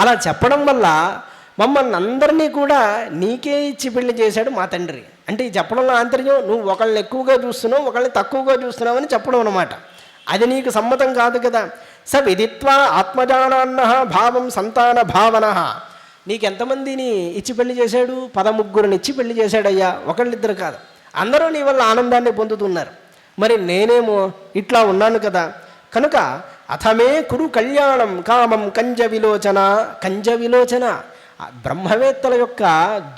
అలా చెప్పడం వల్ల మమ్మల్ని అందరినీ కూడా నీకే ఇచ్చి పెళ్ళి చేశాడు మా తండ్రి. అంటే ఈ చెప్పడంలో ఆంతర్యం నువ్వు ఒకళ్ళని ఎక్కువగా చూస్తున్నావు ఒకళ్ళని తక్కువగా చూస్తున్నావు అని చెప్పడం అనమాట అది నీకు సమ్మతం కాదు కదా. స విదిత్వా ఆత్మజానాన్న భావం సంతాన భావన. నీకు ఎంతమందిని ఇచ్చి పెళ్ళి చేశాడు? పదముగ్గురిని ఇచ్చి పెళ్ళి చేశాడయ్యా. ఒకళ్ళిద్దరు కాదు. అందరూ నీ వల్ల ఆనందాన్ని పొందుతున్నారు. మరి నేనేమో ఇట్లా ఉన్నాను కదా. కనుక అథమే కురు కళ్యాణం కామం కంజ విలోచన. కంజ విలోచన. బ్రహ్మవేత్తల యొక్క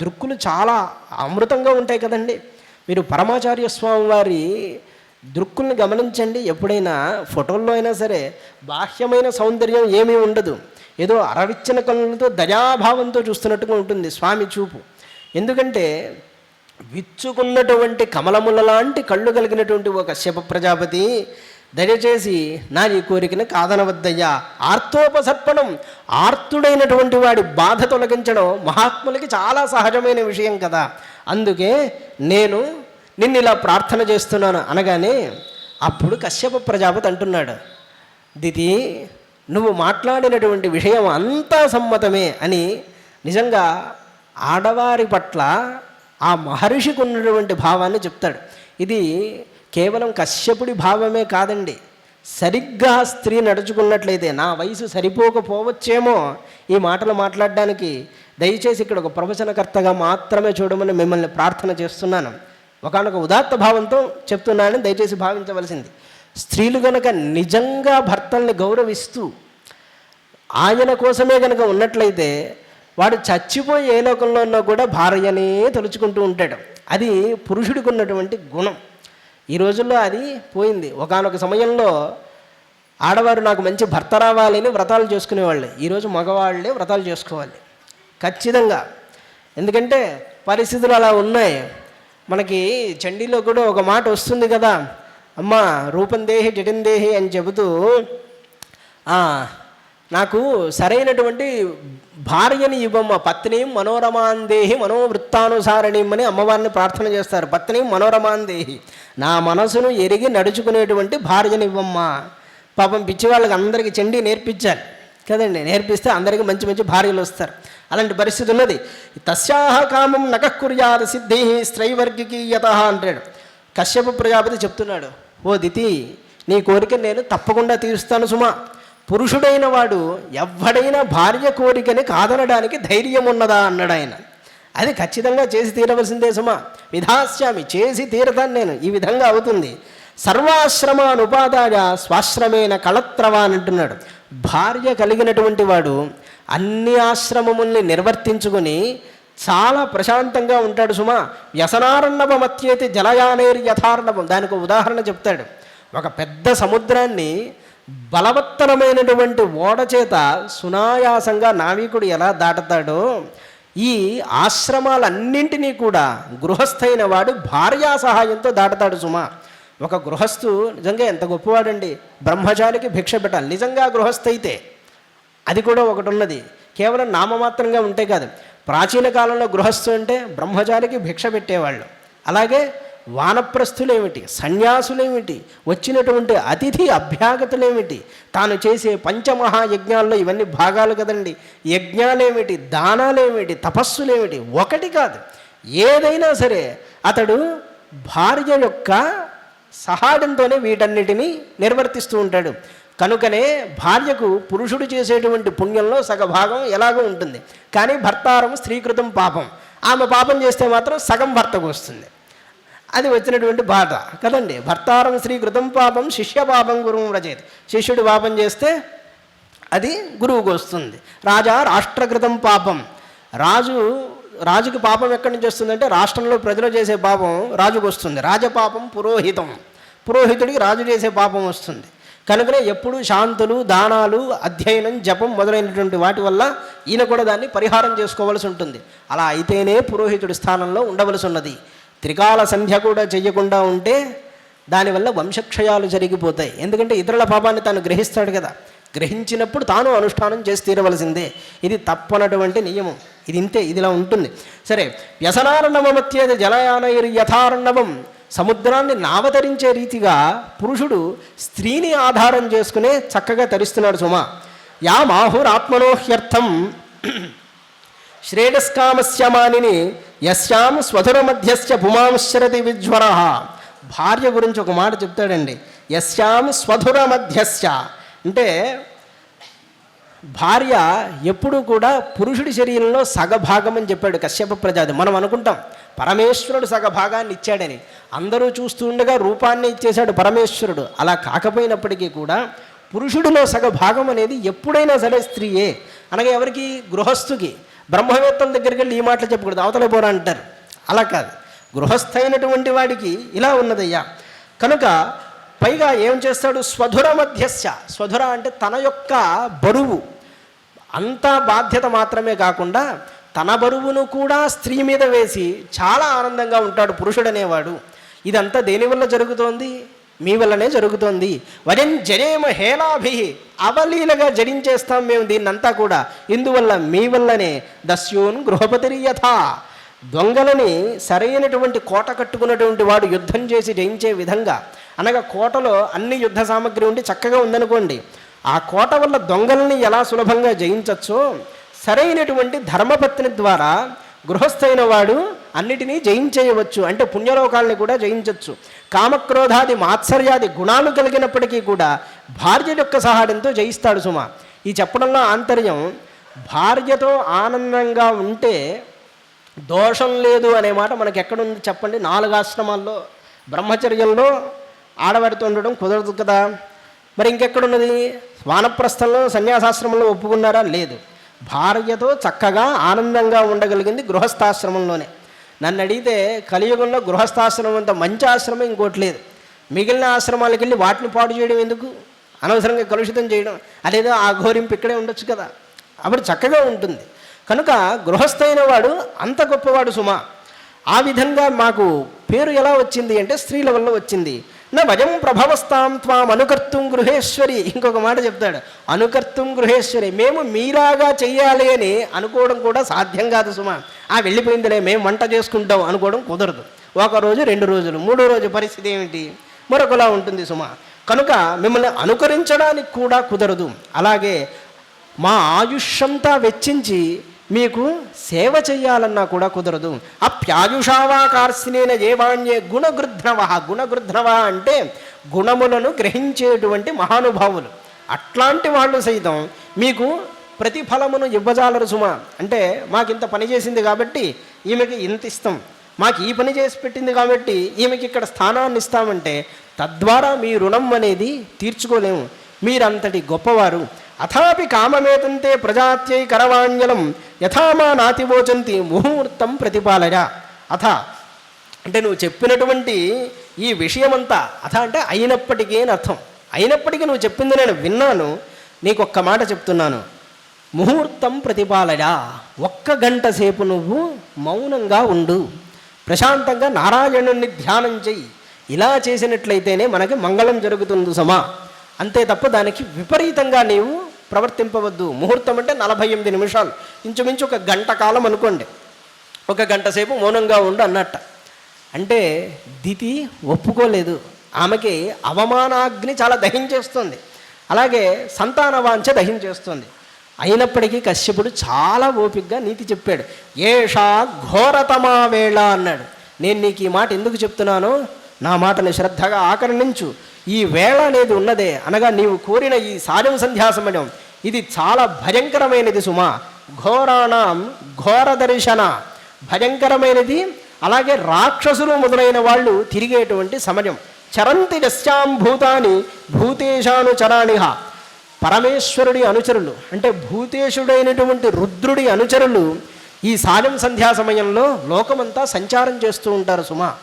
దృక్కులు చాలా అమృతంగా ఉంటాయి కదండి. మీరు పరమాచార్య స్వామి వారి దృక్కుల్ని గమనించండి. ఎప్పుడైనా ఫోటోల్లో అయినా సరే బాహ్యమైన సౌందర్యం ఏమీ ఉండదు. ఏదో అరవిచ్చిన కళ్ళతో దయాభావంతో చూస్తున్నట్టుగా ఉంటుంది స్వామి చూపు. ఎందుకంటే విచ్చుకున్నటువంటి కమలముల లాంటి కళ్ళు కలిగినటువంటి ఒక శివ ప్రజాపతి దయచేసి నా ఈ కోరికను కాదనవద్దయ్యా. ఆర్తోపసర్పణం ఆర్తుడైనటువంటి వాడి బాధ తొలగించడం మహాత్ములకి చాలా సహజమైన విషయం కదా. అందుకే నేను నిన్ను ఇలా ప్రార్థన చేస్తున్నాను అనగానే అప్పుడు కశ్యప ప్రజాపతి అంటున్నాడు దితి నువ్వు మాట్లాడినటువంటి విషయం అంతా సమ్మతమే అని నిజంగా ఆడవారి పట్ల ఆ మహర్షికి ఉన్నటువంటి భావాన్ని చెప్తాడు. ఇది కేవలం కశ్యపుడి భావమే కాదండి. సరిగ్గా స్త్రీ నడుచుకున్నట్లయితే నా వయసు సరిపోకపోవచ్చేమో ఈ మాటలు మాట్లాడడానికి. దయచేసి ఇక్కడ ఒక ప్రవచనకర్తగా మాత్రమే చూడమని మిమ్మల్ని ప్రార్థన చేస్తున్నాను. ఒకనొక ఉదాత్త భావంతో చెప్తున్నానని దయచేసి భావించవలసింది. స్త్రీలు గనక నిజంగా భర్తల్ని గౌరవిస్తూ ఆయన కోసమే కనుక ఉన్నట్లయితే వాడు చచ్చిపోయి ఏ లోకంలో ఉన్నా కూడా భార్యనే తలుచుకుంటూ ఉంటాడు. అది పురుషుడికి ఉన్నటువంటి గుణం. ఈ రోజుల్లో అది పోయింది. ఒకానొక సమయంలో ఆడవారు నాకు మంచి భర్త రావాలని వ్రతాలు చేసుకునేవాళ్ళు. ఈరోజు మగవాళ్ళే వ్రతాలు చేసుకోవాలి. ఖచ్చితంగా. ఎందుకంటే పరిస్థితులు అలా ఉన్నాయి. మనకి చండీలో కూడా ఒక మాట వస్తుంది కదా అమ్మ రూపం దేహి జటిం దేహి అని చెబుతూ నాకు సరైనటువంటి భార్యని ఇవ్వమ్మ పత్నిం మనోరమాందేహి మనోవృత్తానుసారణిం అని అమ్మవారిని ప్రార్థన చేస్తారు. పత్నిం మనోరమాందేహి. నా మనసును ఎరిగి నడుచుకునేటువంటి భార్యని ఇవ్వమ్మా. పాపం పిచ్చి వాళ్ళకి అందరికీ చెండి నేర్పించాలి కదండి. నేర్పిస్తే అందరికీ మంచి మంచి భార్యలు వస్తారు. అలాంటి పరిస్థితి ఉన్నది. తస్యాహ కామం నకకుర్యాద సిద్ధి స్త్రైవర్గికీయత అంటాడు. కశ్యప ప్రజాపతి చెప్తున్నాడు ఓ దితి నీ కోరిక నేను తప్పకుండా తీరుస్తాను సుమా. పురుషుడైన వాడు ఎవడైనా భార్య కోరికని కాదనడానికి ధైర్యం ఉన్నదా అన్నాడు ఆయన. అది ఖచ్చితంగా చేసి తీరవలసిందే సుమా. విధాస్యామి చేసి తీరతాను నేను. ఈ విధంగా అవుతుంది. సర్వాశ్రమానుపాదాయ స్వాశ్రమేణ కళత్రవా అని అంటున్నాడు. భార్య కలిగినటువంటి వాడు అన్ని ఆశ్రమముల్ని నిర్వర్తించుకుని చాలా ప్రశాంతంగా ఉంటాడు సుమా. వ్యసనారణవమత్యేతి జలయానేర్ యథార్ణవం. దానికి ఉదాహరణ చెప్తాడు. ఒక పెద్ద సముద్రాన్ని బలవత్తరమైనటువంటి ఓడ చేత సునాయాసంగా నావికుడు ఎలా దాటతాడో ఈ ఆశ్రమాలన్నింటినీ కూడా గృహస్థైన వాడు భార్యా సహాయంతో దాటుతాడు సుమా. ఒక గృహస్థు నిజంగా ఎంత గొప్పవాడండి. బ్రహ్మచారికి భిక్ష పెట్టాలి. నిజంగా గృహస్థ అయితే అది కూడా ఒకటి ఉన్నది కేవలం నామమాత్రంగా ఉంటే కాదు. ప్రాచీన కాలంలో గృహస్థు అంటే బ్రహ్మచారికి భిక్ష పెట్టేవాళ్ళు. అలాగే వానప్రస్థులేమిటి? సన్యాసులేమిటి? వచ్చినటువంటి అతిథి అభ్యాగతులేమిటి? తాను చేసే పంచమహాయజ్ఞాల్లో ఇవన్నీ భాగాలు కదండి. యజ్ఞాలేమిటి? దానాలేమిటి? తపస్సులేమిటి? ఒకటి కాదు. ఏదైనా సరే అతడు భార్య యొక్క సహాయంతోనే వీటన్నిటినీ నిర్వర్తిస్తూ ఉంటాడు. కనుకనే భార్యకు పురుషుడు చేసేటువంటి పుణ్యంలో సగభాగం ఎలాగో ఉంటుంది. కానీ భర్తారం స్త్రీకృతం పాపం. ఆమె పాపం చేస్తే మాత్రం సగం భర్తకు వస్తుంది. అది వచ్చినటువంటి బాట. కదండి? భర్తారం శ్రీ కృతం పాపం శిష్య పాపం గురువు రచయిత శిష్యుడు పాపం చేస్తే అది గురువుకు వస్తుంది రాజా రాష్ట్రకృతం పాపం. రాజు రాజుకి పాపం ఎక్కడి నుంచి వస్తుందంటే రాష్ట్రంలో ప్రజలు చేసే పాపం రాజుకు వస్తుంది రాజపాపం పురోహితం. పురోహితుడికి రాజు చేసే పాపం వస్తుంది. కనుకనే ఎప్పుడు శాంతులు దానాలు అధ్యయనం జపం మొదలైనటువంటి వాటి వల్ల ఈయన కూడా దాన్ని పరిహారం చేసుకోవలసి ఉంటుంది. అలా అయితేనే పురోహితుడి స్థానంలో ఉండవలసి ఉన్నది. త్రికాల సంధ్య కూడా చెయ్యకుండా ఉంటే దానివల్ల వంశక్షయాలు జరిగిపోతాయి. ఎందుకంటే ఇతరుల పాపాన్ని తాను గ్రహిస్తాడు కదా. గ్రహించినప్పుడు తాను అనుష్ఠానం చేసి తీరవలసిందే. ఇది తప్పనటువంటి నియమం. ఇది ఇంతే ఇదిలా ఉంటుంది. సరే వ్యసనారణవమత్యేది జలయానైర్ యథారణవం. సముద్రాన్ని నావతరించే రీతిగా పురుషుడు స్త్రీని ఆధారం చేసుకునే చక్కగా తరిస్తున్నాడు సుమ. యా శ్రేయస్కామశ్యమానిని యశ్యాం స్వధుర మధ్యస్య భుమాంశరతి విజ్వర. భార్య గురించి ఒక మాట చెప్తాడండి. యశ్యాం స్వధుర మధ్యస్య అంటే భార్య ఎప్పుడూ కూడా పురుషుడి శరీరంలో సగభాగం అని చెప్పాడు కశ్యప ప్రజాది. మనం అనుకుంటాం పరమేశ్వరుడు సగభాగాన్ని ఇచ్చాడని. అందరూ చూస్తూ ఉండగా రూపాన్ని ఇచ్చేశాడు పరమేశ్వరుడు. అలా కాకపోయినప్పటికీ కూడా పురుషుడిలో సగభాగం అనేది ఎప్పుడైనా సరే స్త్రీయే. అనగా ఎవరికి? గృహస్థుకి. బ్రహ్మవేత్తం దగ్గరికి వెళ్ళి ఈ మాటలు చెప్పకూడదు అవతల పోరా అంటారు. అలా కాదు. గృహస్థైనటువంటి వాడికి ఇలా ఉన్నదయ్యా. కనుక పైగా ఏం చేస్తాడు? స్వధుర మధ్యస్య స్వధుర అంటే తన యొక్క బరువు. అంత బాధ్యత మాత్రమే కాకుండా తన బరువును కూడా స్త్రీ మీద వేసి చాలా ఆనందంగా ఉంటాడు పురుషుడనేవాడు. ఇదంతా దేనివల్ల జరుగుతోంది? మీ వల్లనే జరుగుతోంది. వరం జనేమ హేలాభి అవలీలగా జడించేస్తాం మేము దీన్నంతా కూడా. ఇందువల్ల మీ వల్లనే దస్యూన్ గృహపతిరియథ దొంగలని సరైనటువంటి కోట కట్టుకున్నటువంటి వాడు యుద్ధం చేసి జయించే విధంగా. అనగా కోటలో అన్ని యుద్ధ సామగ్రి ఉండి చక్కగా ఉందనుకోండి. ఆ కోట వల్ల దొంగల్ని ఎలా సులభంగా జయించచ్చో సరైనటువంటి ధర్మపత్ని ద్వారా గృహస్థైన వాడు అన్నిటినీ జయించేయవచ్చు. అంటే పుణ్యలోకాలని కూడా జయించవచ్చు కామక్రోధాది మాత్సర్యాది గుణాలు కలిగినప్పటికీ కూడా భార్య యొక్క సహాయంతో జయిస్తాడు సుమ. ఈ చెప్పడంలో ఆంతర్యం భార్యతో ఆనందంగా ఉంటే దోషం లేదు అనే మాట మనకి ఎక్కడుంది చెప్పండి? నాలుగు ఆశ్రమాల్లో బ్రహ్మచర్యంలో ఆడవాడితో ఉండడం కుదరదు కదా? మరి ఇంకెక్కడున్నది? వానప్రస్థంలో సన్యాసాశ్రమంలో ఒప్పుకున్నారా? లేదు. భార్యతో చక్కగా ఆనందంగా ఉండగలిగింది గృహస్థాశ్రమంలోనే. నన్ను అడిగితే కలియుగంలో గృహస్థాశ్రమం అంత మంచి ఆశ్రమం ఇంకోటి లేదు. మిగిలిన ఆశ్రమాలకు వెళ్ళి వాటిని పాడు చేయడం ఎందుకు? అనవసరంగా కలుషితం చేయడం. అదేదో ఆ ఘోరింపు ఇక్కడే ఉండొచ్చు కదా. అప్పుడు చక్కగా ఉంటుంది. కనుక గృహస్థైన వాడు అంత గొప్పవాడు సుమా. ఆ విధంగా మాకు పేరు ఎలా వచ్చింది అంటే స్త్రీల వల్ల వచ్చింది. నా వయం ప్రభవస్తాం త్వాం అనుకర్తం గృహేశ్వరి. ఇంకొక మాట చెప్తాడు. అనుకర్తం గృహేశ్వరి. మేము మీరాగా చెయ్యాలి అని అనుకోవడం కూడా సాధ్యం కాదు సుమా. ఆ వెళ్ళిపోయిందిలే మేము వంట చేసుకుంటాం అనుకోవడం కుదరదు. ఒక రోజు రెండు రోజులు మూడో రోజు పరిస్థితి ఏమిటి? మరొకలా ఉంటుంది సుమా. కనుక మిమ్మల్ని అనుకరించడానికి కూడా కుదరదు. అలాగే మా ఆయుష్యంతా వెచ్చించి మీకు సేవ చెయ్యాలన్నా కూడా కుదరదు. అప్యాయుషావా కార్సినేన ఏవాణ్యే గుణగృధ్రవ గుణగృధ్రవ అంటే గుణములను గ్రహించేటువంటి మహానుభావులు. అట్లాంటి వాళ్ళు సైతం మీకు ప్రతిఫలమును ఇవ్వజాలరు సుమా. అంటే మాకు ఇంత పని చేసింది కాబట్టి ఈమెకి ఇంత ఇస్తాం. మాకు ఈ పని చేసి పెట్టింది కాబట్టి ఈమెకి ఇక్కడ స్థానాన్ని ఇస్తామంటే తద్వారా మీ రుణం అనేది తీర్చుకోలేము. మీరంతటి గొప్పవారు. అథాపి కామమేతంతే ప్రజాత్యై కరవాంజలం యథామా నాతివోచంతి ముహూర్తం ప్రతిపాలయ. అథ అంటే నువ్వు చెప్పినటువంటి ఈ విషయమంతా అథ అంటే అయినప్పటికీ అని అర్థం. అయినప్పటికీ నువ్వు చెప్పింది నేను విన్నాను నీకు ఒక్క మాట చెప్తున్నాను. ముహూర్తం ప్రతిపాలయ. ఒక్క గంట సేపు నువ్వు మౌనంగా ఉండు. ప్రశాంతంగా నారాయణుణ్ణి ధ్యానం చెయ్యి. ఇలా చేసినట్లయితేనే మనకి మంగళం జరుగుతుంది సమా. అంతే తప్ప దానికి విపరీతంగా నీవు ప్రవర్తింపవద్దు. ముహూర్తం అంటే నలభై ఎనిమిది నిమిషాలు. ఇంచుమించు ఒక గంట కాలం అనుకోండి. ఒక గంట సేపు మౌనంగా ఉండు అన్నట్ట. అంటే దితి ఒప్పుకోలేదు. ఆమెకి అవమానాగ్ని చాలా దహించేస్తుంది అలాగే సంతాన వాంఛ దహించేస్తుంది అయినప్పటికీ కశ్యపుడు చాలా ఓపికగా నీతి చెప్పాడు. ఏషా ఘోరతమా వేళ అన్నాడు. నేను నీకు ఈ మాట ఎందుకు చెప్తున్నానో నా మాటని శ్రద్ధగా ఆకర్ణించు. ఈ వేళ అనేది ఉన్నదే అనగా నీవు కోరిన ఈ సాయం సంధ్యా సమయం ఇది చాలా భయంకరమైనది సుమా. ఘోరాణం ఘోర దర్శన భయంకరమైనది అలాగే రాక్షసులు మొదలైన వాళ్ళు తిరిగేటువంటి సమయం. చరంతి దశ్యాం భూతాని భూతేశానుచరాణిహ పరమేశ్వరుడి అనుచరులు అంటే భూతేశుడైనటువంటి రుద్రుడి అనుచరులు ఈ సాయం సంధ్యా సమయంలో లోకమంతా సంచారం చేస్తూ ఉంటారు సుమా.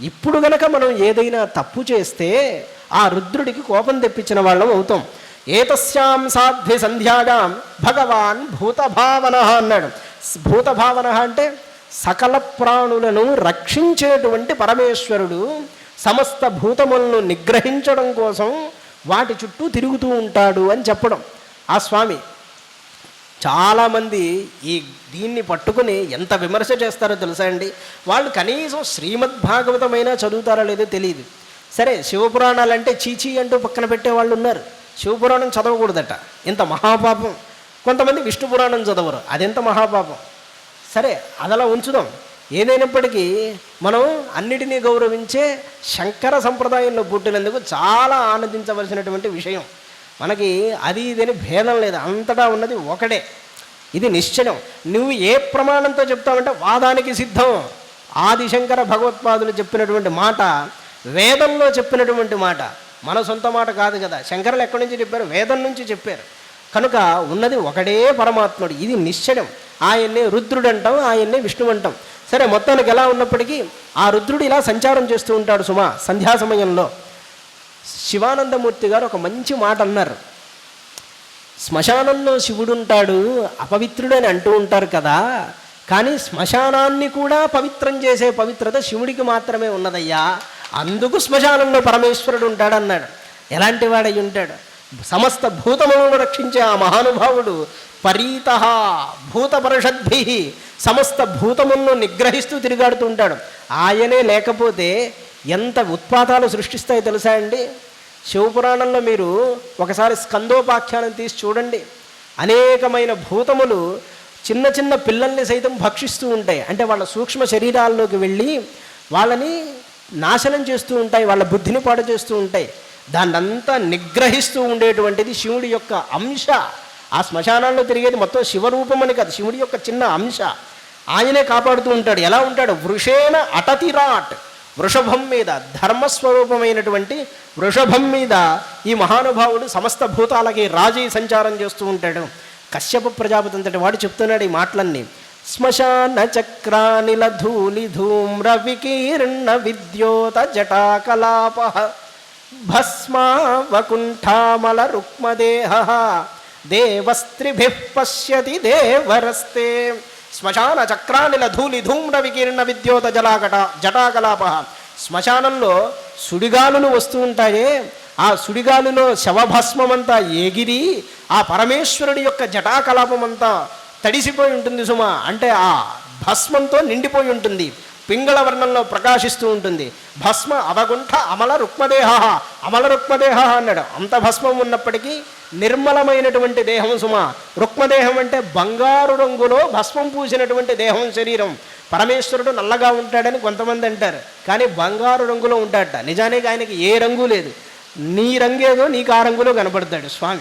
ఇప్పుడు గనక మనం ఏదైనా తప్పు చేస్తే ఆ రుద్రుడికి కోపం తెప్పించిన వాళ్ళం అవుతాం. ఏతస్యాం సాధ్వి సంధ్యాగాం భగవాన్ భూతభావన అన్నాడు. భూతభావన అంటే సకల ప్రాణులను రక్షించేటువంటి పరమేశ్వరుడు సమస్త భూతములను నిగ్రహించడం కోసం వాటి చుట్టూ తిరుగుతూ ఉంటాడు అని చెప్పడం. ఆ స్వామి చాలామంది ఈ దీన్ని పట్టుకుని ఎంత విమర్శ చేస్తారో తెలుసా అండి? వాళ్ళు కనీసం శ్రీమద్భాగవతమైనా చదువుతారో లేదో తెలియదు సరే శివపురాణాలు అంటే చీచీ అంటూ పక్కన పెట్టే వాళ్ళు ఉన్నారు. శివపురాణం చదవకూడదట. ఇంత మహాపాపం. కొంతమంది విష్ణు పురాణం చదవరు. అదెంత మహాపాపం? సరే అదలా ఉంచుదాం. ఏదైనప్పటికీ మనం అన్నిటినీ గౌరవించే శంకర సంప్రదాయంలో పుట్టినందుకు చాలా ఆనందించవలసినటువంటి విషయం. మనకి అది ఇదని భేదం లేదు. అంతటా ఉన్నది ఒకటే. ఇది నిశ్చయం. నువ్వు ఏ ప్రమాణంతో చెప్తావంటే వాదానికి సిద్ధం. ఆదిశంకర భగవత్పాదులు చెప్పినటువంటి మాట వేదంలో చెప్పినటువంటి మాట. మన సొంత మాట కాదు కదా. శంకరులు ఎక్కడి నుంచి చెప్పారు? వేదం నుంచి చెప్పారు. కనుక ఉన్నది ఒకడే పరమాత్ముడు. ఇది నిశ్చయం. ఆయన్నే రుద్రుడు అంటాం ఆయన్నే విష్ణువు అంటాం సరే మొత్తానికి ఎలా ఉన్నప్పటికీ ఆ రుద్రుడు ఇలా సంచారం చేస్తూ ఉంటాడు సుమా సంధ్యా సమయంలో. శివానందమూర్తి గారు ఒక మంచి మాట అన్నారు. శ్మశానంలో శివుడు ఉంటాడు అపవిత్రుడని అంటూ ఉంటారు కదా. కానీ శ్మశానాన్ని కూడా పవిత్రం చేసే పవిత్రత శివుడికి మాత్రమే ఉన్నదయ్యా. అందుకు శ్మశానంలో పరమేశ్వరుడు ఉంటాడన్నాడు. ఎలాంటి వాడై ఉంటాడు? సమస్త భూతములను రక్షించే ఆ మహానుభావుడు పరీత భూత పరిషద్భి సమస్త భూతములను నిగ్రహిస్తూ తిరిగాడుతూ ఉంటాడు. ఆయనే లేకపోతే ఎంత ఉత్పాతాలు సృష్టిస్తాయో తెలుసా అండి? శివపురాణంలో మీరు ఒకసారి స్కందోపాఖ్యానం తీసి చూడండి. అనేకమైన భూతములు చిన్న చిన్న పిల్లల్ని సైతం భక్షిస్తూ ఉంటాయి. అంటే వాళ్ళ సూక్ష్మ శరీరాల్లోకి వెళ్ళి వాళ్ళని నాశనం చేస్తూ ఉంటాయి వాళ్ళ బుద్ధిని పాడు చేస్తూ ఉంటాయి. దాన్నంతా నిగ్రహిస్తూ ఉండేటువంటిది శివుడి యొక్క అంశ. ఆ శ్మశానాల్లో తిరిగేది మొత్తం శివరూపమని కాదు శివుడి యొక్క చిన్న అంశ. ఆయనే కాపాడుతూ ఉంటాడు. ఎలా ఉంటాడు? వృషేణ అటతిరాట్ వృషభం మీద ధర్మస్వరూపమైనటువంటి వృషభం మీద ఈ మహానుభావుడు సమస్త భూతాలకి రాజీ సంచారం చేస్తూ ఉంటాడు. కశ్యప ప్రజాపతి అంతటి వాడు చెప్తున్నాడు ఈ మాటలన్నీ. శ్మశాన చక్రానిల ధూళి ధూమ్ర వికీర్ణ విద్యోత జటాకలాప భస్మావకుంఠామల రుక్మదేహ దేవస్త్రిభి పశ్యతి దేవరస్తే. శ్మశాన చక్రానిల ధూళి ధూమ్ర వికీర్ణ విద్యోత జలాకట జటాకలాప శ్మశానంలో సుడిగాలులు వస్తూ ఉంటాయే. ఆ సుడిగాలులో శవభస్మమంతా ఎగిరి ఆ పరమేశ్వరుడి యొక్క జటాకలాపమంతా తడిసిపోయి ఉంటుంది సుమా. అంటే ఆ భస్మంతో నిండిపోయి ఉంటుంది. పింగళ వర్ణంలో ప్రకాశిస్తూ ఉంటుంది. భస్మ అవగుంఠ అమల రుక్మదేహ అమల రుక్మదేహ అన్నాడు. అంత భస్మం ఉన్నప్పటికీ నిర్మలమైనటువంటి దేహం సుమ. రుక్మదేహం అంటే బంగారు రంగులో భస్మం పూసినటువంటి దేహం శరీరం. పరమేశ్వరుడు నల్లగా ఉంటాడని కొంతమంది అంటారు. కానీ బంగారు రంగులో ఉంటాడట. నిజానికి ఆయనకి ఏ రంగు లేదు. నీ రంగేదో నీకు ఆ రంగులో కనబడతాడు స్వామి.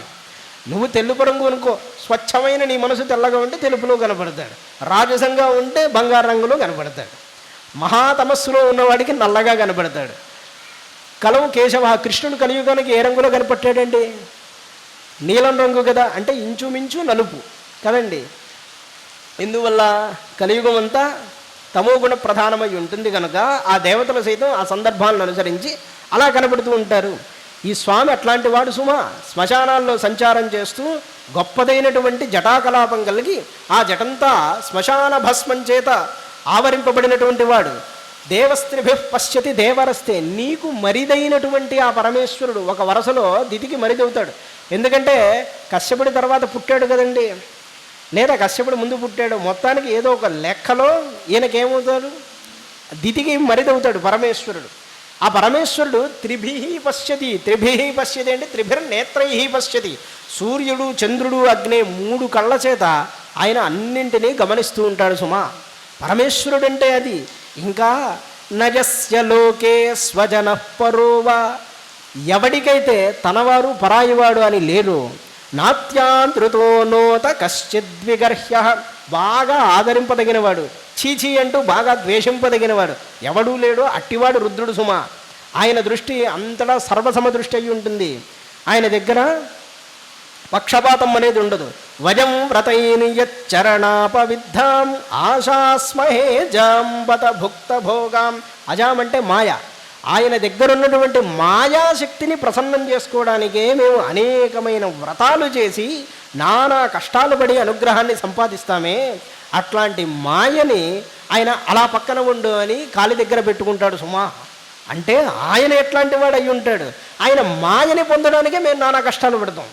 నువ్వు తెలుపు రంగు అనుకో. స్వచ్ఛమైన నీ మనసు తెల్లగా ఉంటే తెలుపులో కనపడతాడు రాజసంగా ఉంటే బంగారు రంగులో కనపడతాడు మహాతమస్సులో ఉన్నవాడికి నల్లగా కనపడతాడు కలవు కేశవ కృష్ణుడు కలియుగానికి ఏ రంగులో కనపట్టాడండి నీలం రంగు కదా అంటే ఇంచుమించు నలుపు. కదండి? ఇందువల్ల కలియుగం అంతా తమోగుణ ప్రధానమై ఉంటుంది కనుక ఆ దేవతలు సైతం ఆ సందర్భాలను అనుసరించి అలా కనపడుతూ ఉంటారు. ఈ స్వామి అట్లాంటి వాడు సుమ. శ్మశానాల్లో సంచారం చేస్తూ గొప్పదైనటువంటి జటాకలాపం కలిగి ఆ జటంతా శ్మశాన భస్మం చేత ఆవరింపబడినటువంటి వాడు. దేవస్త్రిభి పశ్యతి దేవరస్తే నీకు మరిదైనటువంటి ఆ పరమేశ్వరుడు ఒక వరసలో దితికి మరిదవుతాడు. ఎందుకంటే కశ్యపుడి తర్వాత పుట్టాడు కదండి. లేదా కశ్యపుడు ముందు పుట్టాడు. మొత్తానికి ఏదో ఒక లెక్కలో ఈయనకేమవుతాడు? దితికి మరిదవుతాడు పరమేశ్వరుడు. ఆ పరమేశ్వరుడు త్రిభి పశ్యతి త్రిభి పశ్యతి అంటే త్రిభిర్ నేత్రై పశ్యతి. సూర్యుడు చంద్రుడు అగ్ని మూడు కళ్ళ చేత ఆయన అన్నింటినీ గమనిస్తూ ఉంటాడు సుమా. పరమేశ్వరుడు అంటే అది. ఇంకా నజస్య లోకే స్వజన పరోవా. ఎవడికైతే తనవారు పరాయివాడు అని లేరు నాత్యాంతృతో నోత కశ్చిద్విగర్హ్య. బాగా ఆదరింపదగినవాడు. చీచీ అంటూ బాగా ద్వేషింపదగినవాడు. ఎవడూ లేడో అట్టివాడు రుద్రుడు సుమ. ఆయన దృష్టి అంతటా సర్వసమ దృష్టి అయి ఉంటుంది. ఆయన దగ్గర పక్షపాతం అనేది ఉండదు. వజం వ్రతైని యచ్చరణాపవిద్ధాం ఆశాస్మహే జాంబత భుక్త భోగాం. అజాం అంటే మాయ. ఆయన దగ్గర ఉన్నటువంటి మాయాశక్తిని ప్రసన్నం చేసుకోవడానికే మేము అనేకమైన వ్రతాలు చేసి నానా కష్టాలు పడి అనుగ్రహాన్ని సంపాదిస్తామే. అట్లాంటి మాయని ఆయన అలా పక్కన ఉండు అని కాలి దగ్గర పెట్టుకుంటాడు సుమా. అంటే ఆయన ఎట్లాంటి వాడు అయి ఉంటాడు? ఆయన మాయని పొందడానికే మేము నానా కష్టాలు పెడతాం.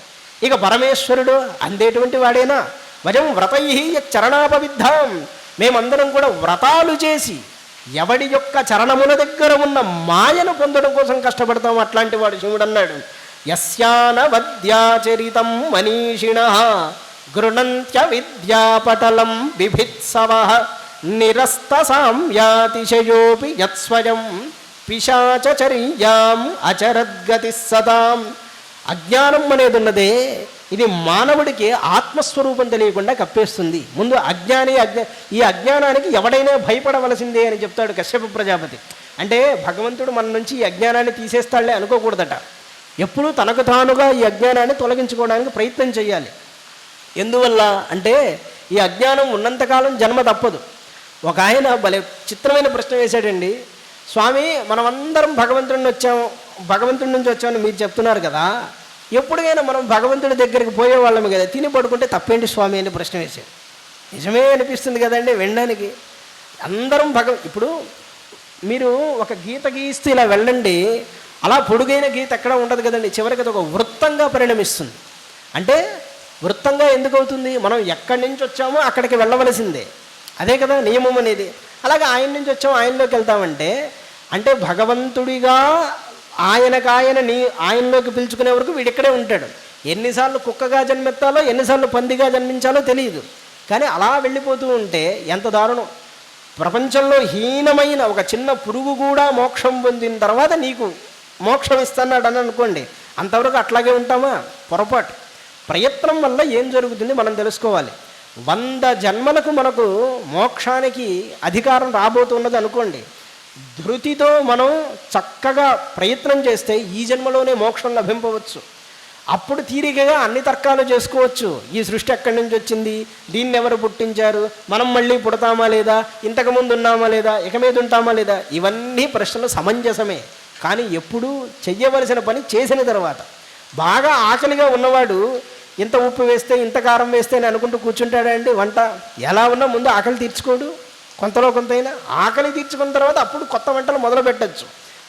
ఇక పరమేశ్వరుడు అందేటువంటి వాడేనా? వజం వ్రతై చరణాపవిద్ధాం. మేమందరం కూడా వ్రతాలు చేసి ఎవడి యొక్క చరణముల దగ్గర ఉన్న మాయను పొందడం కోసం కష్టపడతాం అట్లాంటి వాడు శివుడు అన్నాడు యస్యానవద్యాచరితం మనీషిణ. గృణంత్య విద్యాపటలం బిభిత్సవ నిరస్త యత్స్వయం పిశాచర్యాం అచరద్గతి సదాం. అజ్ఞానం అనేది ఉన్నదే ఇది మానవుడికి ఆత్మస్వరూపం తెలియకుండా కప్పేస్తుంది. ముందు అజ్ఞాని అజ్ఞా ఈ అజ్ఞానానికి ఎవడైనా భయపడవలసిందే అని చెప్తాడు కశ్యప ప్రజాపతి. అంటే భగవంతుడు మన నుంచి ఈ అజ్ఞానాన్ని తీసేస్తాడులే అనుకోకూడదట. ఎప్పుడూ తనకు తానుగా ఈ అజ్ఞానాన్ని తొలగించుకోవడానికి ప్రయత్నం చేయాలి. ఎందువల్ల అంటే ఈ అజ్ఞానం ఉన్నంతకాలం జన్మ తప్పదు. ఒక ఆయన భలే చిత్రమైన ప్రశ్న వేశాడండి. స్వామి మనమందరం భగవంతుడిని వచ్చాము భగవంతుడి నుంచి వచ్చామని మీరు చెప్తున్నారు కదా ఎప్పుడైనా మనం భగవంతుడి దగ్గరికి పోయేవాళ్ళము కదా తిని పడుకుంటే తప్పేంటి స్వామి? అని ప్రశ్న వేశాడు. నిజమే అనిపిస్తుంది కదండి వినడానికి. అందరం భగ ఇప్పుడు మీరు ఒక గీత గీస్తే ఇలా వెళ్ళండి. అలా పొడుగైన గీత ఎక్కడ ఉండదు కదండి. చివరికి అది ఒక వృత్తంగా పరిణమిస్తుంది. అంటే వృత్తంగా ఎందుకు అవుతుంది మనం ఎక్కడి నుంచి వచ్చామో అక్కడికి వెళ్ళవలసిందే. అదే కదా నియమం అనేది. అలాగే ఆయన నుంచి వచ్చాము ఆయనలోకి వెళ్తామంటే అంటే భగవంతుడిగా ఆయనకు ఆయన నీ ఆయనలోకి పిలుచుకునే వరకు వీడు ఇక్కడే ఉంటాడు. ఎన్నిసార్లు కుక్కగా జన్మెత్తాలో ఎన్నిసార్లు పందిగా జన్మించాలో తెలియదు. కానీ అలా వెళ్ళిపోతూ ఉంటే ఎంత దారుణం. ప్రపంచంలో హీనమైన ఒక చిన్న పురుగు కూడా మోక్షం పొందిన తర్వాత నీకు మోక్షం ఇస్తున్నాడు అని అనుకోండి అంతవరకు అట్లాగే ఉంటామా? పొరపాటు. ప్రయత్నం వల్ల ఏం జరుగుతుంది మనం తెలుసుకోవాలి. వంద జన్మలకు మనకు మోక్షానికి అధికారం రాబోతున్నది అనుకోండి. ధృతితో మనం చక్కగా ప్రయత్నం చేస్తే ఈ జన్మలోనే మోక్షం లభింపవచ్చు. అప్పుడు తీరికగా అన్ని తర్కాలు చేసుకోవచ్చు. ఈ సృష్టి ఎక్కడి నుంచి వచ్చింది? దీన్ని ఎవరు పుట్టించారు? మనం మళ్ళీ పుడతామా లేదా? ఇంతకుముందు ఉన్నామా లేదా? ఇక మీద ఉంటామా లేదా? ఇవన్నీ ప్రశ్నలు సమంజసమే. కానీ ఎప్పుడూ చెయ్యవలసిన పని చేసిన తర్వాత. బాగా ఆకలిగా ఉన్నవాడు ఇంత ఉప్పు వేస్తే ఇంత కారం వేస్తే అని అనుకుంటూ కూర్చుంటాడండి వంట ఎలా ఉన్నా ముందు ఆకలి తీర్చుకోడు. కొంతలో కొంతైనా ఆకలి తీర్చుకున్న తర్వాత అప్పుడు కొత్త వంటలు మొదలు పెట్టచ్చు.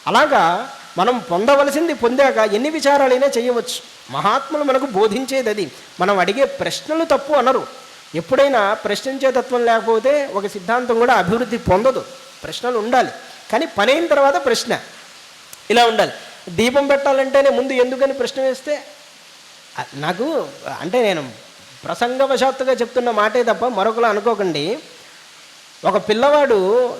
అలాగా మనం పొందవలసింది పొందాక ఎన్ని విచారాలైనా చేయవచ్చు. మహాత్ములు మనకు బోధించేది అది. మనం అడిగే ప్రశ్నలు తప్పు అనరు. ఎప్పుడైనా ప్రశ్నించే తత్వం లేకపోతే ఒక సిద్ధాంతం కూడా అభివృద్ధి పొందదు. ప్రశ్నలు ఉండాలి. కానీ పని అయిన తర్వాత ప్రశ్న. ఇలా ఉండాలి. దీపం పెట్టాలంటేనే ముందు ఎందుకని ప్రశ్న వేస్తే నాకు అంటే నేను ప్రసంగవశాత్తుగా చెప్తున్న మాటే తప్ప మరొకలా అనుకోకండి. ఒక పిల్లవాడు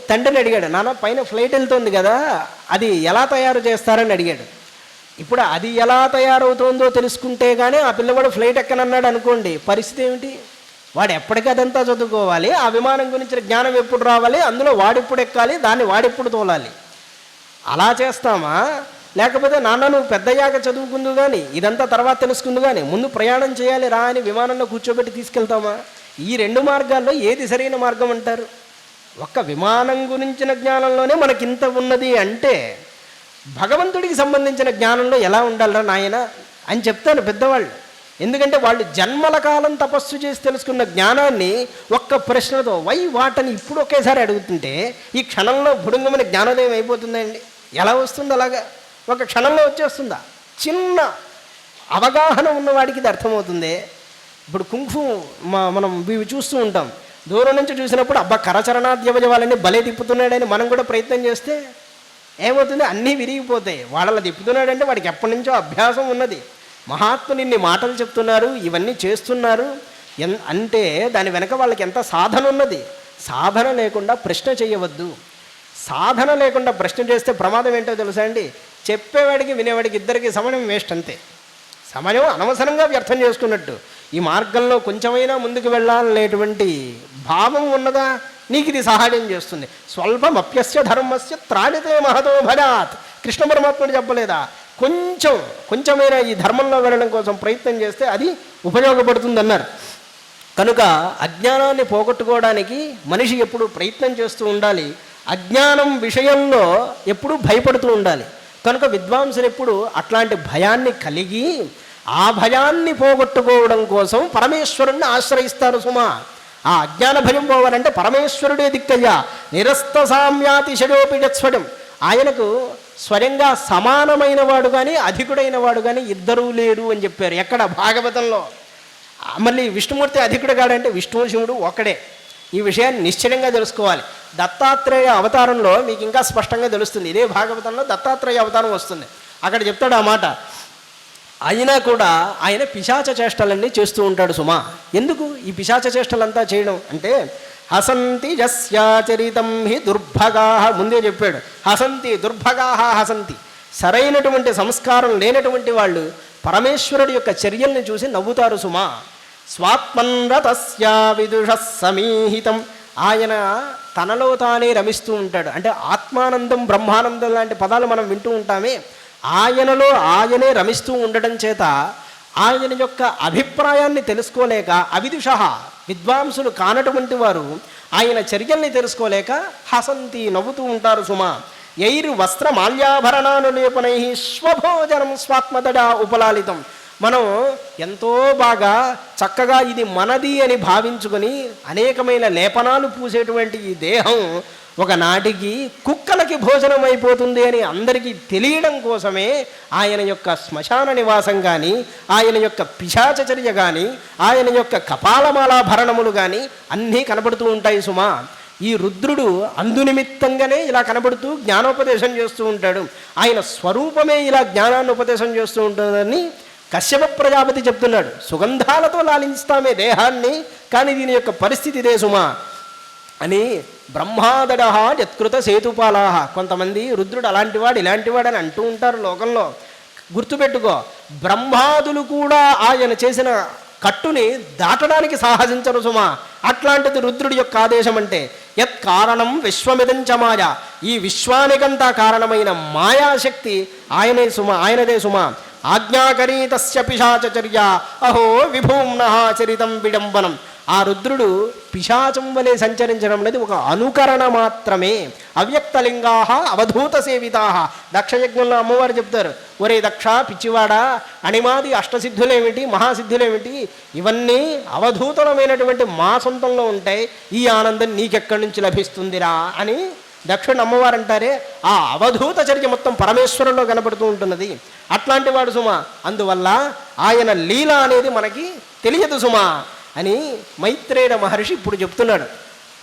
తండ్రిని అడిగాడు నాన్న పైన ఫ్లైట్ వెళ్తుంది కదా అది ఎలా తయారు చేస్తారని అడిగాడు. ఇప్పుడు అది ఎలా తయారవుతుందో తెలుసుకుంటే కానీ ఆ పిల్లవాడు ఫ్లైట్ ఎక్కనన్నాడు అనుకోండి. పరిస్థితి ఏమిటి? వాడు ఎప్పటికదంతా చదువుకోవాలి ఆ విమానం గురించిన జ్ఞానం ఎప్పుడు రావాలి అందులో వాడిప్పుడు ఎక్కాలి దాన్ని వాడిప్పుడు తోలాలి. అలా చేస్తామా? లేకపోతే నాన్న నువ్వు పెద్దయ్యాక చదువుకుందు కానీ ఇదంతా తర్వాత తెలుసుకుందు కానీ ముందు ప్రయాణం చేయాలి రా అని విమానంలో కూర్చోబెట్టి తీసుకెళ్తామా ఈ రెండు మార్గాల్లో ఏది సరైన మార్గం అంటారు? ఒక్క విమానం గురించిన జ్ఞానంలోనే మనకింత ఉన్నది అంటే భగవంతుడికి సంబంధించిన జ్ఞానంలో ఎలా ఉండాలరా నాయన అని చెప్తాను పెద్దవాళ్ళు. ఎందుకంటే వాళ్ళు జన్మల కాలం తపస్సు చేసి తెలుసుకున్న జ్ఞానాన్ని ఒక్క ప్రశ్నతో వై వాటని ఇప్పుడు ఒకేసారి అడుగుతుంటే ఈ క్షణంలో బుడుంగమని జ్ఞానోదయం అయిపోతుందండి. ఎలా వస్తుంది అలాగా ఒక క్షణంలో వచ్చేస్తుందా? చిన్న అవగాహన ఉన్నవాడికి ఇది అర్థమవుతుంది. ఇప్పుడు కుంఫు మా మనం ఇవి చూస్తూ ఉంటాం. దూరం నుంచి చూసినప్పుడు అబ్బా కరచరణాద్యవజవాలన్నీ భలే తిప్పుతున్నాడని మనం కూడా ప్రయత్నం చేస్తే ఏమవుతుంది? అన్నీ విరిగిపోతాయి. వాళ్ళ తిప్పుతున్నాడంటే వాడికి ఎప్పటి నుంచో అభ్యాసం ఉన్నది. మహాత్ములు ఇన్ని మాటలు చెప్తున్నారు ఇవన్నీ చేస్తున్నారు. ఎన్ అంటే దాని వెనక వాళ్ళకి ఎంత సాధన ఉన్నది? సాధన లేకుండా ప్రశ్న చేయవద్దు. సాధన లేకుండా ప్రశ్న చేస్తే ప్రమాదం ఏంటో తెలుసా అండి? చెప్పేవాడికి వినేవాడికి ఇద్దరికి సమయం వేస్ట్ అంతే. సమయం అనవసరంగా వ్యర్థం చేసుకున్నట్టు. ఈ మార్గంలో కొంచెమైనా ముందుకు వెళ్ళాలనేటువంటి భావం ఉన్నదా? నీకు ఇది సహాయం చేస్తుంది. స్వల్పం అప్యస్య ధర్మస్య త్రాణితే మహతో భయాత్ కృష్ణ పరమాత్ముడు చెప్పలేదా? కొంచెం కొంచెమైనా ఈ ధర్మంలో వెళ్ళడం కోసం ప్రయత్నం చేస్తే అది ఉపయోగపడుతుందన్నారు. కనుక అజ్ఞానాన్ని పోగొట్టుకోవడానికి మనిషి ఎప్పుడు ప్రయత్నం చేస్తూ ఉండాలి. అజ్ఞానం విషయంలో ఎప్పుడూ భయపడుతూ ఉండాలి. కనుక విద్వాంసులు ఎప్పుడు అట్లాంటి భయాన్ని కలిగి ఆ భయాన్ని పోగొట్టుకోవడం కోసం పరమేశ్వరుణ్ణి ఆశ్రయిస్తారు సుమా. ఆ అజ్ఞాన భయం పోవాలంటే పరమేశ్వరుడే దిక్కయ్యా. నిరస్త సామ్యాతి షడోపిడస్వడం ఆయనకు స్వయంగా సమానమైన వాడు కానీ అధికుడైన వాడు కానీ ఇద్దరూ లేరు అని చెప్పారు ఎక్కడ? భాగవతంలో. మళ్ళీ విష్ణుమూర్తి అధికుడు కాడంటే విష్ణువు శివుడు ఒకడే ఈ విషయాన్ని నిశ్చయంగా తెలుసుకోవాలి. దత్తాత్రేయ అవతారంలో మీకు ఇంకా స్పష్టంగా తెలుస్తుంది. ఇదే భాగవతంలో దత్తాత్రేయ అవతారం వస్తుంది. అక్కడ చెప్తాడు ఆ మాట. అయినా కూడా ఆయన పిశాచ చేష్టలన్నీ చేస్తూ ఉంటాడు సుమా. ఎందుకు ఈ పిశాచ చేష్టలంతా చేయడం? అంటే హసంతి యస్యాచరితం హి దుర్భగా ముందే చెప్పాడు. హసంతి దుర్భగా హసంతి. సరైనటువంటి సంస్కారం లేనటువంటి వాళ్ళు పరమేశ్వరుడు యొక్క చర్యల్ని చూసి నవ్వుతారు సుమా. స్వాత్మన్రతస్యా విదుష సమీహితం. ఆయన తనలో తానే రమిస్తూ ఉంటాడు. అంటే ఆత్మానందం బ్రహ్మానందం లాంటి పదాలు మనం వింటూ ఉంటామే. ఆయనలో ఆయనే రమిస్తూ ఉండటం చేత ఆయన యొక్క అభిప్రాయాన్ని తెలుసుకోలేక అవిదుష విద్వాంసులు కానటువంటి వారు ఆయన చర్యల్ని తెలుసుకోలేక హసంతి నవ్వుతూ ఉంటారు సుమా. ఎయిరు వస్త్ర మాల్యాభరణానులేపనై స్వభోజనం స్వాత్మతడా ఉపలాలితం. మనం ఎంతో బాగా చక్కగా ఇది మనది అని భావించుకొని అనేకమైన లేపనాలు పూసేటువంటి ఈ దేహం ఒకనాటికి కుక్కలకి భోజనం అయిపోతుంది అని అందరికీ తెలియడం కోసమే ఆయన యొక్క శ్మశాన నివాసం కానీ ఆయన యొక్క పిశాచచర్య కానీ ఆయన యొక్క కపాలమాలాభరణములు కానీ అన్నీ కనబడుతూ ఉంటాయి సుమా. ఈ రుద్రుడు అందునిమిత్తంగానే ఇలా కనబడుతూ జ్ఞానోపదేశం చేస్తూ ఉంటాడు. ఆయన స్వరూపమే ఇలా జ్ఞానాన్ని ఉపదేశం చేస్తూ ఉంటుందని కశ్యప ప్రజాపతి చెప్తున్నాడు సుగంధాలతో లాలించుతామే దేహాన్ని కానీ దీని యొక్క పరిస్థితి ఇదే సుమా. అని బ్రహ్మాదడ యత్కృత సేతుపాలాహ. కొంతమంది రుద్రుడు అలాంటివాడు ఇలాంటివాడు అని అంటూ ఉంటారు లోకంలో. గుర్తుపెట్టుకో బ్రహ్మాదులు కూడా ఆయన చేసిన కట్టుని దాటడానికి సాహసించరు సుమా. అట్లాంటిది రుద్రుడి యొక్క ఆదేశం అంటే యత్ కారణం విశ్వమిదంచ మాయ. ఈ విశ్వానికంతా కారణమైన మాయాశక్తి ఆయనే సుమ ఆయనదే సుమ. ఆజ్ఞాకరీతస్య పిశాచర్య అహో విభూమ్న చరితం విడంబనం. ఆ రుద్రుడు పిశాచం వలె సంచరించడం అనేది ఒక అనుకరణ మాత్రమే. అవ్యక్తలింగా అవధూత సేవితా దక్షయజ్ఞంలో అమ్మవారు చెప్తారు ఒరే దక్ష పిచ్చివాడా అణిమాది అష్టసిద్ధులేమిటి మహాసిద్ధులేమిటి? ఇవన్నీ అవధూతలమైనటువంటి మా సొంతంలో ఉంటాయి. ఈ ఆనందం నీకెక్కడి నుంచి లభిస్తుందిరా అని దక్షుడు అమ్మవారు అంటారే. ఆ అవధూత చర్య మొత్తం పరమేశ్వరంలో కనపడుతూ ఉంటున్నది. అట్లాంటి వాడు సుమ. అందువల్ల ఆయన లీల అనేది మనకి తెలియదు సుమా. అని మైత్రేయ మహర్షి ఇప్పుడు చెప్తున్నాడు.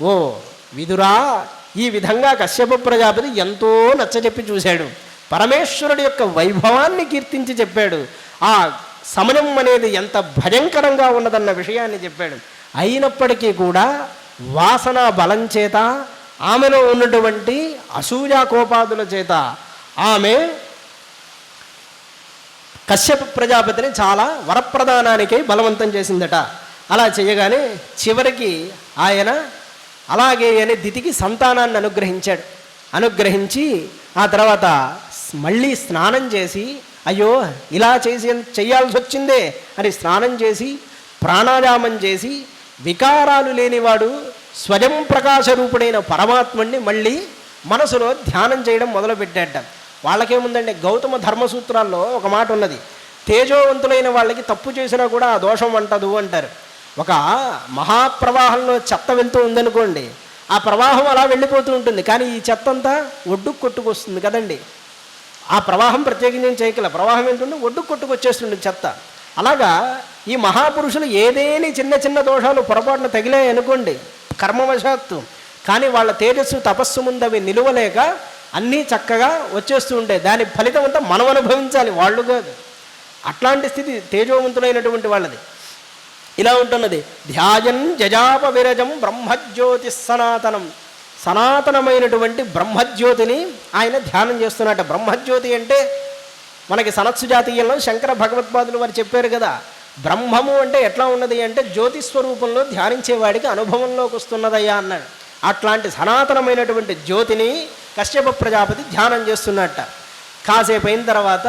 ఓ విదురా ఈ విధంగా కశ్యప ప్రజాపతి ఎంతో నచ్చజెప్పి చూశాడు. పరమేశ్వరుడి యొక్క వైభవాన్ని కీర్తించి చెప్పాడు. ఆ సమయం అనేది ఎంత భయంకరంగా ఉన్నదన్న విషయాన్ని చెప్పాడు. అయినప్పటికీ కూడా వాసన బలం చేత ఆమెలో ఉన్నటువంటి అసూయా కోపాదుల చేత ఆమె కశ్యప ప్రజాపతిని చాలా వరప్రదానానికై బలవంతం చేసిందట. అలా చేయగానే చివరికి ఆయన అలాగే అని దితికి సంతానాన్ని అనుగ్రహించాడు. అనుగ్రహించి ఆ తర్వాత మళ్ళీ స్నానం చేసి అయ్యో ఇలా చేసి చేయాల్సి వచ్చిందే అని స్నానం చేసి ప్రాణాయామం చేసి వికారాలు లేనివాడు స్వయం ప్రకాశ రూపుడైన పరమాత్మని మళ్ళీ మనసులో ధ్యానం చేయడం మొదలుపెట్టాట వాళ్ళకేముందండి? గౌతమ ధర్మసూత్రాల్లో ఒక మాట ఉన్నది. తేజోవంతులైన వాళ్ళకి తప్పు చేసినా కూడా ఆ దోషం అంటదు అంటారు. ఒక మహాప్రవాహంలో చెత్త వెళ్తూ ఉందనుకోండి ఆ ప్రవాహం అలా వెళ్ళిపోతూ ఉంటుంది. కానీ ఈ చెత్త అంతా ఒడ్డుకు కొట్టుకొస్తుంది కదండి. ఆ ప్రవాహం ప్రత్యేకించి ఏం చేయగల ప్రవాహం ఏంటంటే ఒడ్డుకు కొట్టుకొచ్చేస్తుంది చెత్త. అలాగా ఈ మహాపురుషులు ఏదేని చిన్న చిన్న దోషాలు పొరపాటున తగిలాయి అనుకోండి కర్మవశాత్తు. కానీ వాళ్ళ తేజస్సు తపస్సు ముందు అవి నిలువలేక అన్నీ చక్కగా వచ్చేస్తూ ఉంటాయి. దాని ఫలితం అంతా మనం అనుభవించాలి. వాళ్ళు కాదు. అట్లాంటి స్థితి తేజోవంతులైనటువంటి వాళ్ళది. ఇలా ఉంటున్నది. ధ్యాయన్ జజాప విరజం బ్రహ్మజ్యోతి సనాతనం. సనాతనమైనటువంటి బ్రహ్మజ్యోతిని ఆయన ధ్యానం చేస్తున్నట్ట బ్రహ్మజ్యోతి అంటే మనకి సనత్సు జాతీయంలో శంకర భగవత్పాదులు వారు చెప్పారు కదా. బ్రహ్మము అంటే ఎట్లా ఉన్నది అంటే జ్యోతి స్వరూపంలో ధ్యానించేవాడికి అనుభవంలోకి వస్తున్నదయ్యా అన్నాడు. అట్లాంటి సనాతనమైనటువంటి జ్యోతిని కశ్యప ప్రజాపతి ధ్యానం చేస్తున్నట్ట. కాసేపు అయిన తర్వాత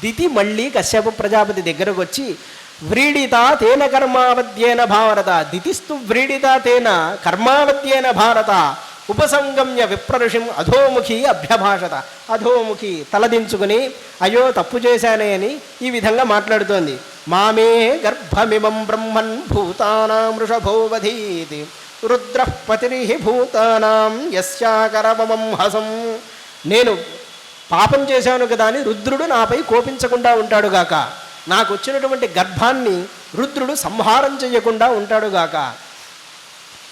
దితి మళ్ళీ కశ్యప ప్రజాపతి దగ్గరకు వచ్చి వ్రీడిత తేన కర్మావద్యేన భారత. దితిస్తు వ్రీడిత తేన కర్మావద్యేన భారత. ఉపసంగమ్య విప్రఋషిం అధోముఖి అభ్యభాషత. అధోముఖి తలదించుకుని అయ్యో తప్పు చేశానే అని ఈ విధంగా మాట్లాడుతోంది. మామే గర్భమిమం బ్రహ్మన్ భూతానాం వృషభోవధీతి రుద్ర పతిరిహి భూతానాం యస్యాకరమమం హసం. నేను పాపం చేశాను కదా అని రుద్రుడు నాపై కోపించకుండా ఉంటాడుగాక నాకు వచ్చినటువంటి గర్భాన్ని రుద్రుడు సంహారం చేయకుండా ఉంటాడుగాక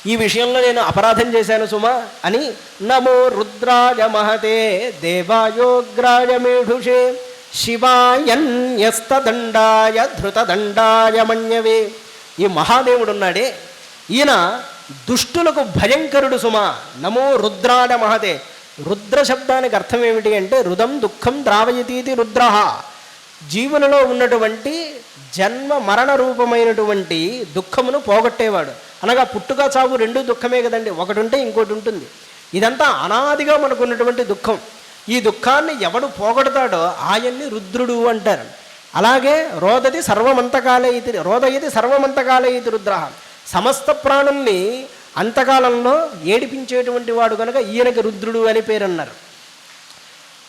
ఈ విషయంలో నేను అపరాధం చేశాను సుమా అని నమో రుద్రాయ మహతే దేవాయోగ్రాయ మేఢుషే శివాయన్యస్తదండాయ ధృతదండాయ మన్యవే. ఈ మహాదేవుడు ఉన్నాడే ఈయన దుష్టులకు భయంకరుడు సుమా. నమో రుద్రాడ మహతే. రుద్ర శబ్దానికి అర్థం ఏమిటి అంటే రుదం దుఃఖం ద్రావయతీతి రుద్రహ జీవులలో ఉన్నటువంటి జన్మ మరణ రూపమైనటువంటి దుఃఖమును పోగొట్టేవాడు. అనగా పుట్టుక చావు రెండు దుఃఖమే కదండి. ఒకటి ఉంటే ఇంకోటి ఉంటుంది. ఇదంతా అనాదిగా మనకు ఉన్నటువంటి దుఃఖం. ఈ దుఃఖాన్ని ఎవడు పోగొడతాడో ఆయన్ని రుద్రుడు అంటారు. అలాగే రోదది సర్వమంతకాలే ఇది రోదయతి సర్వమంతకాలే ఇది రుద్ర. సమస్త ప్రాణుల్ని అంతకాలంలో ఏడిపించేటువంటి వాడు కనుక ఈయనకి రుద్రుడు అని పేరు అన్నారు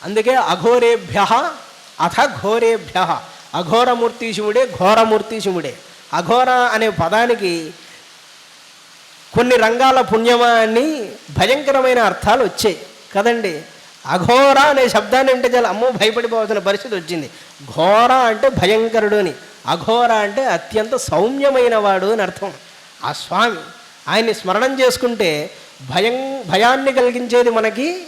అందుకే అఘోరేభ్య అథ ఘోరేభ్య. అఘోరమూర్తి శివుడే ఘోరమూర్తి శివుడే. అఘోర అనే పదానికి కొన్ని రంగాల పుణ్యమా అని భయంకరమైన అర్థాలు వచ్చాయి. కదండి? అఘోర అనే శబ్దాన్ని అంటే చాలా అమ్మో భయపడిపోవాల్సిన పరిస్థితి వచ్చింది. ఘోర అంటే భయంకరుడు అని. అఘోర అంటే అత్యంత సౌమ్యమైన వాడు అని అర్థం. ఆ స్వామి ఆయన్ని స్మరణం చేసుకుంటే భయం భయాన్ని కలిగించేది మనకి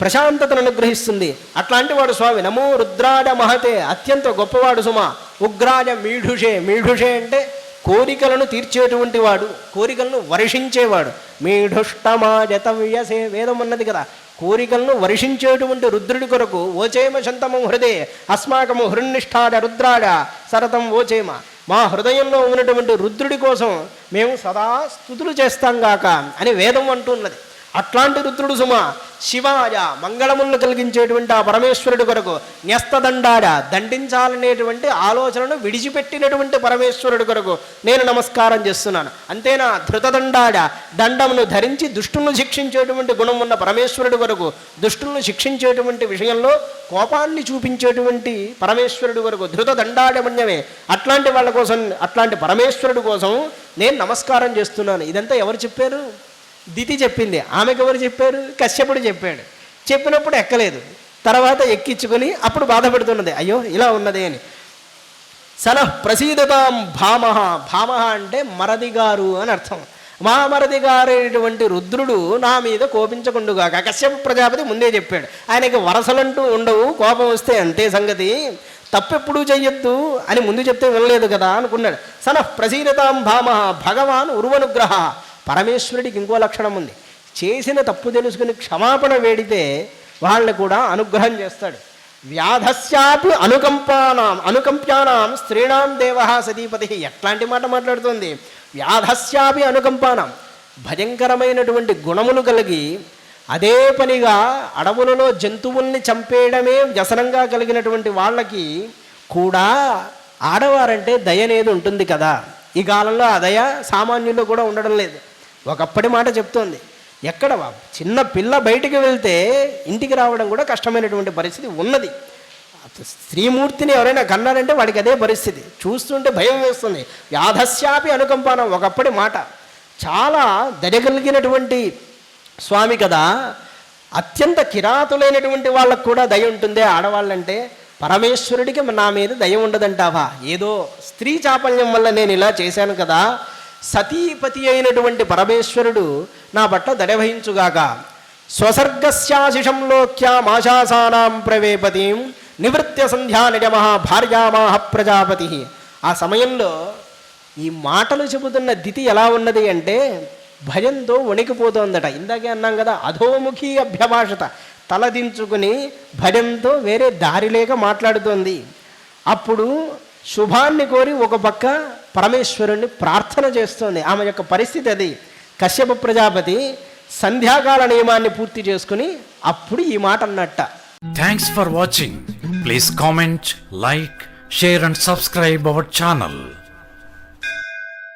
ప్రశాంతతను అనుగ్రహిస్తుంది. అట్లాంటి వాడు స్వామి. నమో రుద్రాడ మహతే. అత్యంత గొప్పవాడు సుమ. ఉగ్రాజ మీఢుషే. మీఢుషే అంటే కోరికలను తీర్చేటువంటి వాడు. కోరికలను వర్షించేవాడు. మీఢుష్టమాజతవ్యసే వేదం ఉన్నది కదా. కోరికలను వర్షించేటువంటి రుద్రుడి కొరకు ఓచేమ శంతము హృదయ అస్మాకము హృన్నిష్ఠాడ రుద్రాడ సరతం ఓచేమ. మా హృదయంలో ఉన్నటువంటి రుద్రుడి కోసం మేము సదా స్థుతులు చేస్తాం గాక అని వేదం అంటున్నది అట్లాంటి రుద్రుడు సుమ శివాయ మంగళములను కలిగించేటువంటి ఆ పరమేశ్వరుడి కొరకు న్యస్తదండాడ దండించాలనేటువంటి ఆలోచనను విడిచిపెట్టినటువంటి పరమేశ్వరుడి కొరకు నేను నమస్కారం చేస్తున్నాను. అంతేనా? ధృతదండాడ దండమును ధరించి దుష్టులను శిక్షించేటువంటి గుణం ఉన్న పరమేశ్వరుడి కొరకు దుష్టులను శిక్షించేటువంటి విషయంలో కోపాన్ని చూపించేటువంటి పరమేశ్వరుడి కొరకు ధృత దండాడమన్యమే అట్లాంటి వాళ్ళ కోసం అట్లాంటి పరమేశ్వరుడి కోసం నేను నమస్కారం చేస్తున్నాను. ఇదంతా ఎవరు చెప్పారు? దితి చెప్పింది. ఆమెకు ఎవరు చెప్పారు? కశ్యపుడు చెప్పాడు. చెప్పినప్పుడు ఎక్కలేదు. తర్వాత ఎక్కించుకొని అప్పుడు బాధపడుతున్నది అయ్యో ఇలా ఉన్నది అని. సన ప్రసీదతాం భామహ. భామహ అంటే మరది గారు అని అర్థం. మహామరది గారైనటువంటి రుద్రుడు నా మీద కోపించకుండుగాక కశ్యప ప్రజాపతి ముందే చెప్పాడు. ఆయనకి వరసలంటూ ఉండవు కోపం వస్తే అంతే సంగతి. తప్పెప్పుడు చెయ్యొద్దు అని ముందు చెప్తే వినలేదు కదా అనుకున్నాడు. సన ప్రసీదతాం భామహ. భగవాన్ ఉరువనుగ్రహ. పరమేశ్వరుడికి ఇంకో లక్షణం ఉంది. చేసిన తప్పు తెలుసుకుని క్షమాపణ వేడితే వాళ్ళని కూడా అనుగ్రహం చేస్తాడు. వ్యాధస్యాపి అనుకంపానాం అనుకంప్యానాం స్త్రీణాం దేవ సతీపతి ఎట్లాంటి మాట మాట్లాడుతుంది? వ్యాధస్యాపి అనుకంపానాం. భయంకరమైనటువంటి గుణములు కలిగి అదే పనిగా అడవులలో జంతువుల్ని చంపేయడమే వ్యసనంగా కలిగినటువంటి వాళ్ళకి కూడా ఆడవారంటే దయ అనేది ఉంటుంది కదా. ఈ కాలంలో ఆ దయ సామాన్యుల్లో కూడా ఉండడం లేదు. ఒకప్పటి మాట చెప్తోంది. ఎక్కడ వా- చిన్న పిల్ల బయటికి వెళ్తే ఇంటికి రావడం కూడా కష్టమైనటువంటి పరిస్థితి ఉన్నది. స్త్రీమూర్తిని ఎవరైనా కన్నారంటే వాడికి అదే పరిస్థితి. చూస్తుంటే భయం వేస్తుంది. యాధస్యాపి అనుకంపానం ఒకప్పటి మాట. చాలా దయగలిగినటువంటి స్వామి కదా. అత్యంత కిరాతులైనటువంటి వాళ్ళకు కూడా దయ ఉంటుంది. ఆడవాళ్ళంటే పరమేశ్వరుడికి నా మీద దయ ఉండదంటావా? ఏదో స్త్రీ చాపల్యం వల్ల నేను ఇలా చేశాను కదా. సతీపతి అయినటువంటి పరమేశ్వరుడు నా పట్ల దడవహించుగాక. వహించుగాక స్వసర్గస్యాశిషం ప్రవేపతిం నివృత్య సంధ్యా నిజమహ భార్యామాహ ప్రజాపతి. ఆ సమయంలో ఈ మాటలు చెబుతున్న దితి ఎలా ఉన్నది అంటే భయంతో వణికిపోతోందట. ఇందాకే అన్నాం కదా అధోముఖి అభ్యభాషత. తలదించుకుని భయంతో వేరే దారి లేక మాట్లాడుతోంది. అప్పుడు శుభాన్ని కోరి ఒక పక్క పరమేశ్వరుణ్ణి ప్రార్థన చేస్తోంది. ఆమె యొక్క పరిస్థితి అది. కశ్యప ప్రజాపతి సంధ్యాకాల నియమాన్ని పూర్తి చేసుకుని అప్పుడు ఈ మాట అన్నట్ట. Thanks for watching please comment like share and subscribe our channel